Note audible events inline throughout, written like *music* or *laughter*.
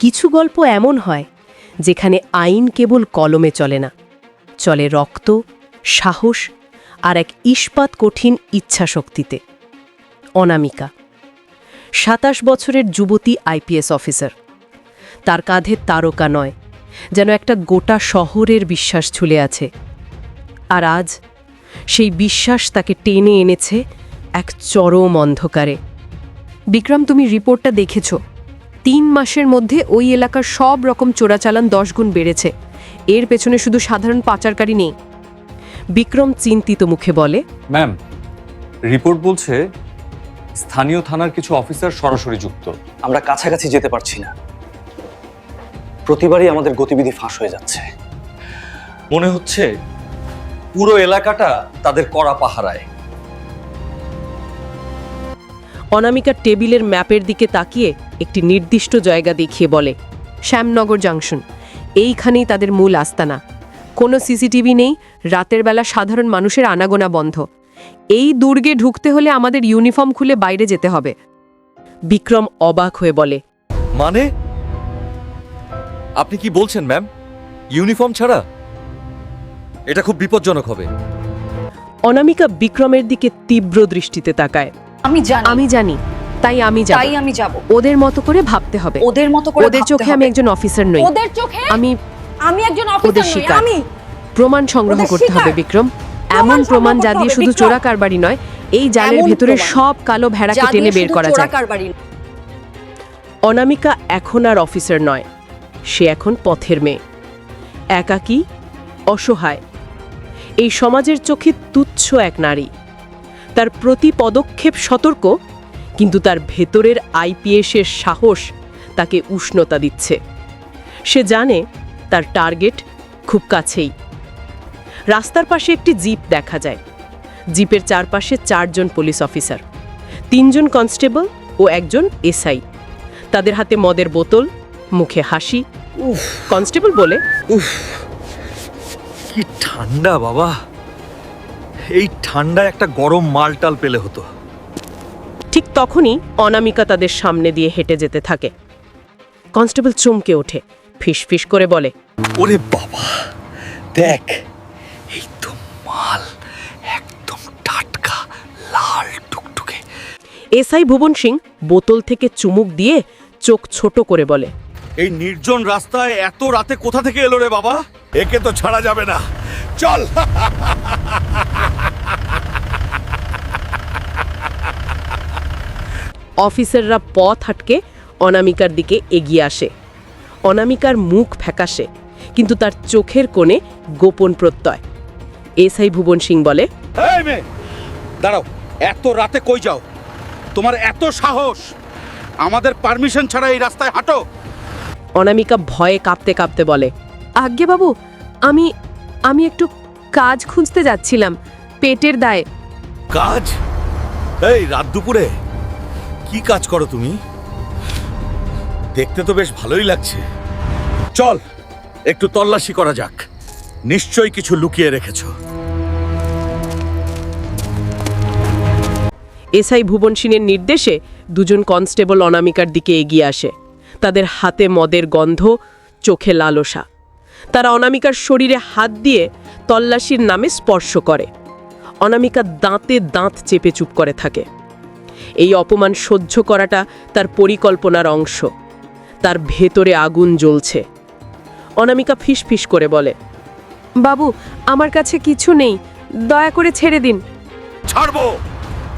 কিছু গল্প এমন হয়, যেখানে আইন কেবল কলমে চলে না। চলে রক্ত, সাহস আর এক ইস্পাত কঠিন ইচ্ছাশক্তিতে। অনামিকা, সাতাশ বছরের যুবতী আইপিএস অফিসার। তার কাঁধে তারকা নয়, যেন একটা গোটা শহরের বিশ্বাস ঝুলে আছে। আর আজ সেই বিশ্বাস তাকে টেনে এনেছে এক চরম অন্ধকারে। বিক্রম, তুমি রিপোর্টটা দেখেছ? তিন মাসের মধ্যে ওই এলাকার সব রকম চোরাচালান দশ গুণ বেড়েছে। এর পেছনে শুধু সাধারণ পাচারকারী নেই। বিক্রম চিন্তিত মুখে বলে ম্যাম রিপোর্ট বলছে স্থানীয় থানার কিছু অফিসার সরাসরি যুক্ত। আমরা কাছাকাছি যেতে পারছি না। প্রতিবারই আমাদের গতিবিধি ফাঁস হয়ে যাচ্ছে। মনে হচ্ছে পুরো এলাকাটা তাদের কড়া পাহারায়। অনামিকা টেবিলের ম্যাপের দিকে তাকিয়ে একটি নির্দিষ্ট জায়গা দেখিয়ে বলে শ্যামনগর জাংশন। এইখানেই তাদের মূল আস্তানা। কোনো সিসিটিভি নেই রাতের বেলা সাধারণ মানুষের আনাগোনা বন্ধ। এই দুর্গে ঢুকতে হলে আমাদের ইউনিফর্ম খুলে বাইরে যেতে হবে। বিক্রম অবাক হয়ে বলে মানে? আপনি কি বলছেন ম্যাম? ইউনিফর্ম ছাড়া? এটা খুব বিপজ্জনক হবে। অনামিকা বিক্রমের দিকে তীব্র দৃষ্টিতে তাকায়। আমি জানি। আমি জানি। তাই আমি যাব। তাই আমি যাব। ওদের মতো করে ভাবতে হবে। ওদের মতো করে ওদের চোখে আমি একজন অফিসার নই। ওদের চোখে আমি আমি একজন অফিসার নই আমি প্রমাণ সংগ্রহ করতে হবে বিক্রম। এমন প্রমাণ যা দিয়ে শুধু চোরা কারবারি নয় এই জালের ভেতরে সব কালো ভেড়াকে টেনে বের করা যায় অনামিকা এখন আর অফিসার নয় সে এখন পথের মেয়ে। একাকী অসহায়। এই সমাজের চোখে তুচ্ছ এক নারী। তার প্রতি পদক্ষেপ সতর্ক কিন্তু তার ভেতরের আইপিএসের সাহস তাকে উষ্ণতা দিচ্ছে। সে জানে তার টার্গেট খুব কাছেই। রাস্তার পাশে একটি জিপ দেখা যায়। জিপের চারপাশে চারজন পুলিশ অফিসার তিনজন কনস্টেবল ও একজন এসআই। তাদের হাতে মদের বোতল মুখে হাসি। কনস্টেবল বলে কি ঠান্ডা বাবা। এই ঠান্ডায় একটা গরম মালটাল পেলে হতো। ঠিক তখনই অনামিকা তাদের সামনে দিয়ে হেঁটে যেতে থাকে। কনস্টেবল চমকে ওঠে ফিস ফিস করে বলে ওরে বাবা দেখ এই তো মাল একদম টাটকা লাল টুকটুকে। এসআই ভুবন সিং বোতল থেকে চুমুক দিয়ে চোখ ছোট করে বলে এই নির্জন রাস্তায় এত রাতে কোথা থেকে এলো রে বাবা? একে তো ছাড়া যাবে না। চল। অফিসাররা পথ হাটকে অনামিকার দিকে এগিয়ে আসে। অনামিকার মুখ ফ্যাকাশে কিন্তু তার চোখের কোণে গোপন প্রত্যয়। এসআই ভুবন সিং বলে এই দাঁড়াও এত রাতে কই যাও? তোমার এত সাহস আমাদের পারমিশন ছাড়া এই রাস্তায় হাঁটো। অনামিকা ভয়ে কাঁপতে কাঁপতে বলে আজ্ঞে বাবু আমি আমি একটু কাজ খুঁজতে যাচ্ছিলাম পেটের দায়ে। কাজ? এই রাত দুপুরে? কি কাজ করো তুমি? দেখতে তো বেশ ভালোই লাগছে। চল, একটু তল্লাশি করা যাক। নিশ্চয়ই কিছু লুকিয়ে রেখেছো। এসআই ভুবন সিংয়ের নির্দেশে দুজন কনস্টেবল অনামিকার দিকে এগিয়ে আসে। তাদের হাতে মদের গন্ধ, চোখে লালসা। তারা অনামিকার শরীরে হাত দিয়ে তল্লাশির নামে স্পর্শ করে। অনামিকা দাঁতে দাঁত চেপে চুপ করে থাকে। এই অপমান সহ্য করাটা তার পরিকল্পনার অংশ। তার ভেতরে আগুন জ্বলছে। অনামিকা ফিসফিস করে বলে বাবু আমার কাছে কিছু নেই। দয়া করে ছেড়ে দিন। ছাড়বো!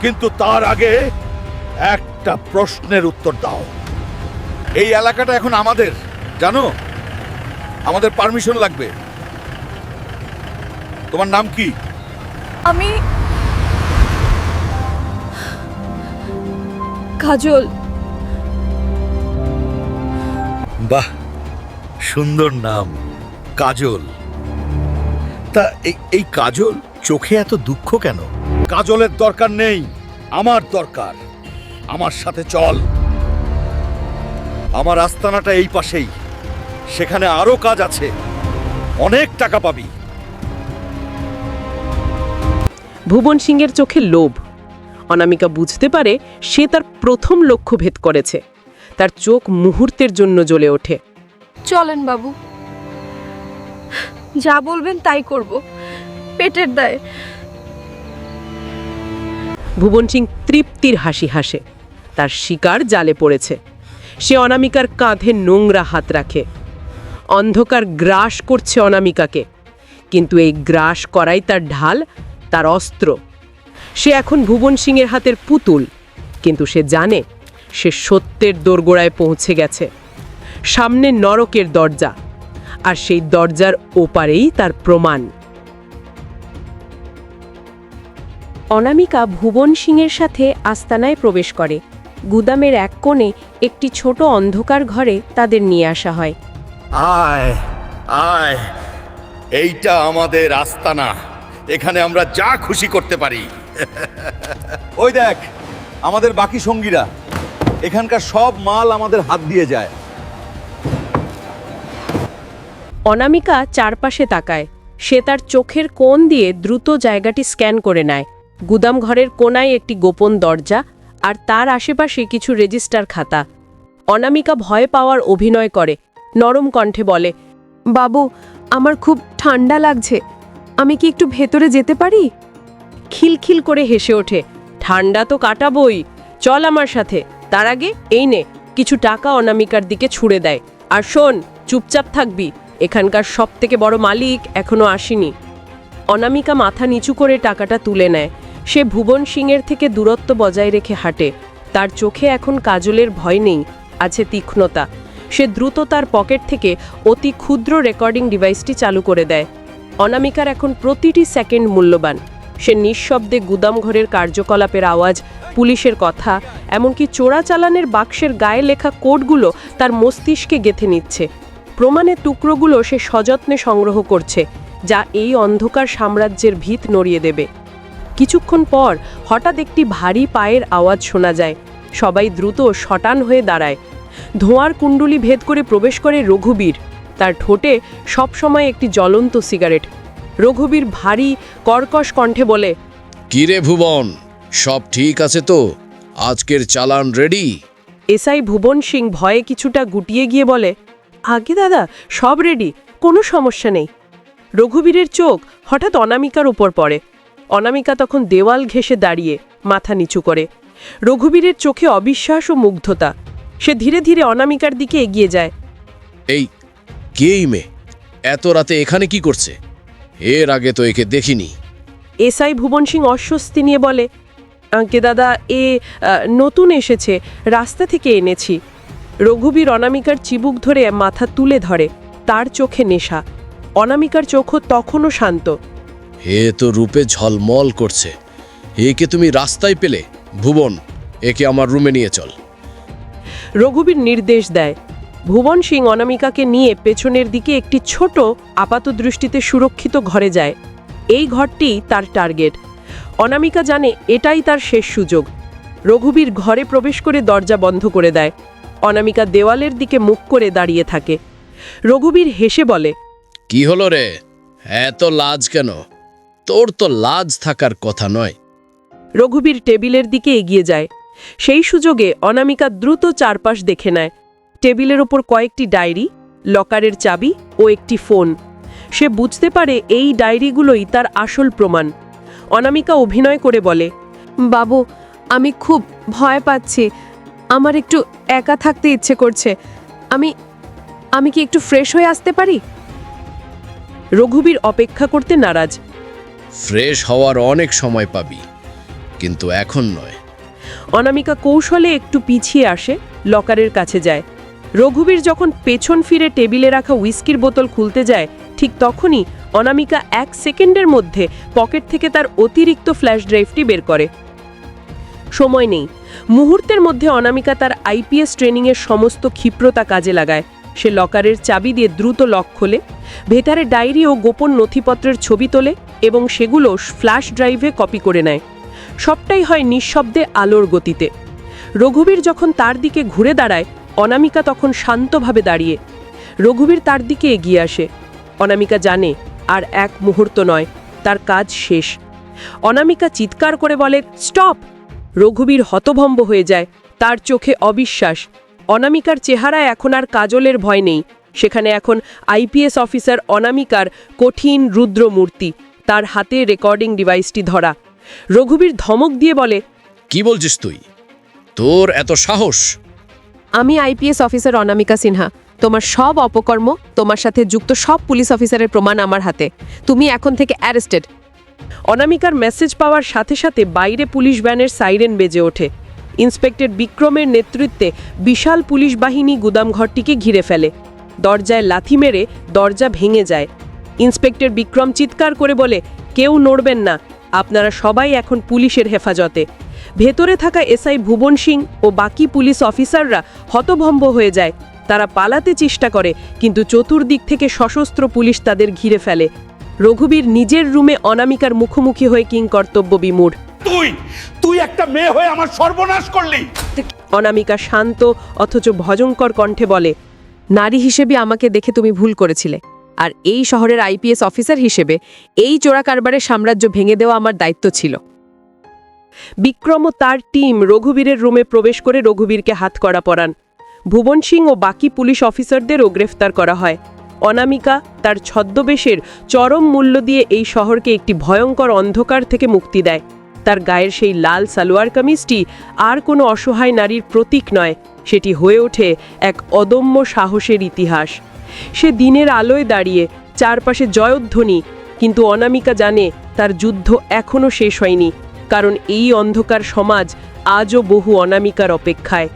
কিন্তু তার আগে একটা প্রশ্নের উত্তর দাও। এই এলাকাটা এখন আমাদের জানো? আমাদের পারমিশন লাগবে। তোমার নাম কি? আমি কাজল। বাহ সুন্দর নাম কাজল। তা এই এই কাজল চোখে এত দুঃখ কেন? কাজলের দরকার নেই আমার দরকার। আমার সাথে চল। আমার আস্তানাটা এই পাশেই। সেখানে আরও কাজ আছে। অনেক টাকা পাবি। ভুবন সিংয়ের চোখে লোভ। অনামিকা বুঝতে পারে সে তার প্রথম লক্ষ্য ভেদ করেছে। তার চোখ মুহূর্তের জন্য জ্বলে ওঠে। চলেন বাবু। যা বলবেন তাই করব। পেটের দায়। ভুবন সিং তৃপ্তির হাসি হাসে। তার শিকার জালে পড়েছে। সে অনামিকার কাঁধে নোংরা হাত রাখে। অন্ধকার গ্রাস করছে অনামিকাকে। কিন্তু এই গ্রাস করাই তার ঢাল তার অস্ত্র। সে এখন ভুবন সিংয়ের হাতের পুতুল, কিন্তু সে জানে সে সত্যের দোরগোড়ায় পৌঁছে গেছে। সামনে নরকের দরজা, আর সেই দরজার ওপারেই তার প্রমাণ। অনামিকা ভুবন সিংয়ের সাথে আস্তানায় প্রবেশ করে। গুদামের এক কোণে একটি ছোট অন্ধকার ঘরে তাদের নিয়ে আসা হয়। আয় আয়, এইটা আমাদের আস্তানা। এখানে আমরা যা খুশি করতে পারি। *laughs* ওই দেখ, আমাদের বাকি সঙ্গীরা। এখানকার সব মাল আমাদের হাত দিয়ে যায়। অনামিকা চারপাশে তাকায়। সে তার চোখের কোণ দিয়ে দ্রুত জায়গাটি স্ক্যান করে নেয়। গুদাম ঘরের কোনায় একটি গোপন দরজা আর তার আশেপাশে কিছু রেজিস্টার খাতা। অনামিকা ভয় পাওয়ার অভিনয় করে। নরম কণ্ঠে বলে, বাবু, আমার খুব ঠান্ডা লাগছে। আমি কি একটু ভেতরে যেতে পারি? খিলখিল করে হেসে ওঠে ঠান্ডা তো কাটাবই, চল আমার সাথে। তার আগে, এই নে। কিছু টাকা অনামিকার দিকে ছুড়ে দেয়, আর শোন, চুপচাপ থাকবি, এখানকার সব থেকে বড় মালিক এখনও আসেনি। অনামিকা মাথা নিচু করে টাকাটা তুলে নেয়, সে ভুবন সিংয়ের থেকে দূরত্ব বজায় রেখে হাঁটে, তার চোখে এখন কাজলের ভয় নেই, আছে তীক্ষ্ণতা, সে দ্রুত তার পকেট থেকে অতি ক্ষুদ্র রেকর্ডিং ডিভাইসটি চালু করে দেয়, অনামিকার এখন প্রতিটি সেকেন্ড মূল্যবান। সে নিঃশব্দে গুদামঘরের কার্যকলাপের আওয়াজ, পুলিশের কথা, এমনকি চোরাচালানের বাক্সের গায়ে লেখা কোডগুলো তার মস্তিষ্কে গেথে নিচ্ছে। প্রমাণের টুকরোগুলো সে সযত্নে সংগ্রহ করছে, যা এই অন্ধকার সাম্রাজ্যের ভিত নড়িয়ে দেবে। কিছুক্ষণ পর হঠাৎ একটি ভারী পায়ের আওয়াজ শোনা যায়। সবাই দ্রুত শটান হয়ে দাঁড়ায়। ধোঁয়ার কুণ্ডুলি ভেদ করে প্রবেশ করে রঘুবীর। তার ঠোঁটে সবসময় একটি জ্বলন্ত সিগারেট। রঘুবীর ভারী কর্কশ কণ্ঠে বলে কিরে ভুবন সব ঠিক আছে তো? আজকের চালান রেডি? এসআই ভুবন সিং ভয়ে কিছুটা গুটিয়ে গিয়ে বলে আগে দাদা সব রেডি কোনো সমস্যা নেই। রঘুবীরের চোখ হঠাৎ অনামিকার উপর পড়ে। অনামিকা তখন দেওয়াল ঘেঁষে দাঁড়িয়ে মাথা নিচু করে। রঘুবীরের চোখে অবিশ্বাস ও মুগ্ধতা। সে ধীরে ধীরে অনামিকার দিকে এগিয়ে যায়। এই কে মেয়ে? এত রাতে এখানে কি করছে? এর আগে তো একে দেখিনি। এসআই ভুবন সিং অস্বস্তি নিয়ে বলে আঙ্কে দাদা এ নতুন এসেছে রাস্তা থেকে এনেছি। রঘুবীর অনামিকার চিবুক ধরে মাথা তুলে ধরে তার চোখে নেশা। অনামিকার চোখও তখনও শান্ত। এ তো রূপে ঝলমল করছে। একে তুমি রাস্তায় পেলে ভুবন একে আমার রুমে নিয়ে চল। রঘুবীর নির্দেশ দেয়। ভুবন সিং অনামিকাকে নিয়ে পেছনের দিকে একটি ছোট আপাত দৃষ্টিতে সুরক্ষিত ঘরে যায়। এই ঘরটি তার টার্গেট। অনামিকা জানে এটাই তার শেষ সুযোগ। রঘুবীর ঘরে প্রবেশ করে দরজা বন্ধ করে দেয়। অনামিকা দেওয়ালের দিকে মুখ করে দাঁড়িয়ে থাকে। রঘুবীর হেসে বলে কি হলো রে? এত লাজ কেন? তোর তো লাজ থাকার কথা নয়। রঘুবীর টেবিলের দিকে এগিয়ে যায়। সেই সুযোগে অনামিকা দ্রুত চারপাশ দেখে নেয়। টেবিলের ওপর কয়েকটি ডায়েরি লকারের চাবি ও একটি ফোন। সে বুঝতে পারে এই ডায়েরিগুলোই তার আসল প্রমাণ। অনামিকা অভিনয় করে বলে বাবু আমি খুব ভয় পাচ্ছি। আমার একটু একা থাকতে ইচ্ছে করছে। আমি আমি কি একটু ফ্রেশ হয়ে আসতে পারি? রঘুবীর অপেক্ষা করতে নারাজ। ফ্রেশ হওয়ার অনেক সময় পাবি কিন্তু এখন নয়। অনামিকা কৌশলে একটু পিছিয়ে আসে লকারের কাছে যায়। রঘুবীর যখন পেছন ফিরে টেবিলে রাখা উইস্কির বোতল খুলতে যায়, ঠিক তখনই অনামিকা এক সেকেন্ডের মধ্যে পকেট থেকে তার অতিরিক্ত ফ্ল্যাশ ড্রাইভটি বের করে। সময় নেই। মুহূর্তের মধ্যে অনামিকা তার আইপিএস ট্রেনিংয়ের সমস্ত ক্ষিপ্রতা কাজে লাগায়। সে লকারের চাবি দিয়ে দ্রুত লক খোলে, ভেতরে ডায়েরি ও গোপন নথিপত্রের ছবি তোলে এবং সেগুলো ফ্ল্যাশ ড্রাইভে কপি করে নেয়। সবটাই হয় নিঃশব্দে আলোর গতিতে। রঘুবীর যখন তার দিকে ঘুরে দাঁড়ায় অনামিকা তখন শান্তভাবে দাঁড়িয়ে। রঘুবীর তার দিকে এগিয়ে আসে। অনামিকা জানে, আর এক মুহূর্ত নয়, তার কাজ শেষ। অনামিকা চিৎকার করে বলে, স্টপ! রঘুবীর হতভম্ব হয়ে যায়। তার চোখে অবিশ্বাস। অনামিকার চেহারায় এখন আর কাজলের ভয় নেই। সেখানে এখন আইপিএস অফিসার অনামিকার কঠিন রুদ্রমূর্তি। তার হাতে রেকর্ডিং ডিভাইসটি ধরা। রঘুবীর ধমক দিয়ে বলে, কি বলছিস তুই? তোর এত সাহস? আমি আইপিএস অফিসার অনামিকা সিনহা। তোমার সব অপকর্ম, তোমার সাথে যুক্ত সব পুলিশ অফিসারের প্রমাণ আমার হাতে। তুমি এখন থেকে অ্যারেস্টেড অনামিকার মেসেজ পাওয়ার সাথে সাথে বাইরে পুলিশ ভ্যানের সাইরেন বেজে ওঠে। ইন্সপেক্টর বিক্রমের নেতৃত্বে বিশাল পুলিশ বাহিনী গুদামঘরটিকে ঘিরে ফেলে। দরজায় লাথি মেরে দরজা ভেঙে যায়। ইন্সপেক্টর বিক্রম চিৎকার করে বলে, কেউ নড়বেন না। আপনারা সবাই এখন পুলিশের হেফাজতে। ভেতরে থাকা এসআই ভুবন সিং ও বাকি পুলিশ অফিসাররা হতভম্ব হয়ে যায়। তারা পালাতে চেষ্টা করে কিন্তু চতুর্দিক থেকে সশস্ত্র পুলিশ তাদের ঘিরে ফেলে। রঘুবীর নিজের রুমে অনামিকার মুখোমুখি হয়ে কিং কর্তব্য বিমূঢ়। তুই তুই একটা মেয়ে হয়ে আমার সর্বনাশ করলি। অনামিকা শান্ত অথচ ভজঙ্কর কণ্ঠে বলে নারী হিসেবে আমাকে দেখে তুমি ভুল করেছিলে। আর এই শহরের আইপিএস অফিসার হিসেবে এই চোরা কারবারের সাম্রাজ্য ভেঙে দেওয়া আমার দায়িত্ব ছিল। বিক্রম ও তার টিম রঘুবীরের রুমে প্রবেশ করে রঘুবীরকে হাত করা পরান। ভুবন সিং ও বাকি পুলিশ অফিসারদেরও গ্রেফতার করা হয়। অনামিকা তার ছদ্মবেশের চরম মূল্য দিয়ে এই শহরকে একটি ভয়ঙ্কর অন্ধকার থেকে মুক্তি দেয়। তার গায়ের সেই লাল সালোয়ার কামিজটি আর কোনো অসহায় নারীর প্রতীক নয়, সেটি হয়ে ওঠে এক অদম্য সাহসের ইতিহাস। সে দিনের আলোয় দাঁড়িয়ে চারপাশে জয়ধ্বনি, কিন্তু অনামিকা জানে তার যুদ্ধ এখনও শেষ হয়নি। কারণ এই অন্ধকার সমাজ আজও বহু অনামিকার অপেক্ষায়।